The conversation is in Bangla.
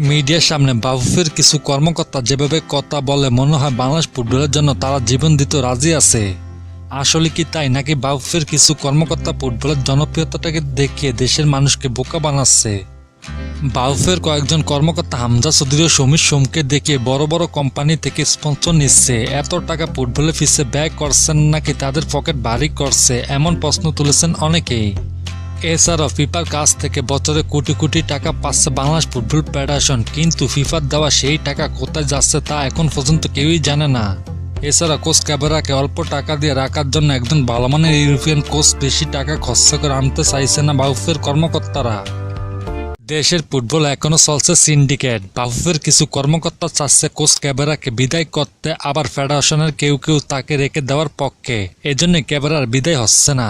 মিডিয়ার সামনে বাফুফের কিছু কর্মকর্তা যেভাবে কথা বলে মনে হয় বাংলাদেশ ফুটবলের জন্য তারা জীবন দিতে রাজি আছে। আসলে কি তাই নাকি বাফুফের কিছু কর্মকর্তা ফুটবলের জনপ্রিয়তাটাকে দেখিয়ে দেশের মানুষকে বোকা বানাচ্ছে? বাউফের কয়েকজন কর্মকর্তা হামজা চৌধুরী সমীর সোমকে দেখিয়ে বড় বড় কোম্পানি থেকে স্পন্সর নিচ্ছে। এত টাকা ফুটবলে ফিসে ব্যয় করছেন নাকি তাদের পকেট ভারী করছে, এমন প্রশ্ন তুলেছেন অনেকেই। এছাড়াও ফিফার কাছ থেকে বছরে কোটি কোটি টাকা পাচ্ছে বাংলাদেশ ফুটবল ফেডারেশন। কিন্তু ফিফার দেওয়া সেই টাকা কোথায় যাচ্ছে তা এখন পর্যন্ত কেউই জানে না। এছাড়া কোচ ক্যাবেরাকে অল্প টাকা দিয়ে রাখার জন্য একজন ভালো মানের ইউরোপিয়ান কোচ বেশি টাকা খরচা করে আনতে চাইছে না বাউফের কর্মকর্তারা। দেশের ফুটবল এখনও চলছে সিন্ডিকেট। বাফুফের কিছু কর্মকর্তা চাচ্ছে কোচ ক্যাবেরাকে বিদায় করতে, আবার ফেডারেশনের কেউ কেউ তাকে রেখে দেওয়ার পক্ষে। এজন্য ক্যাবেরার বিদায় হচ্ছে না।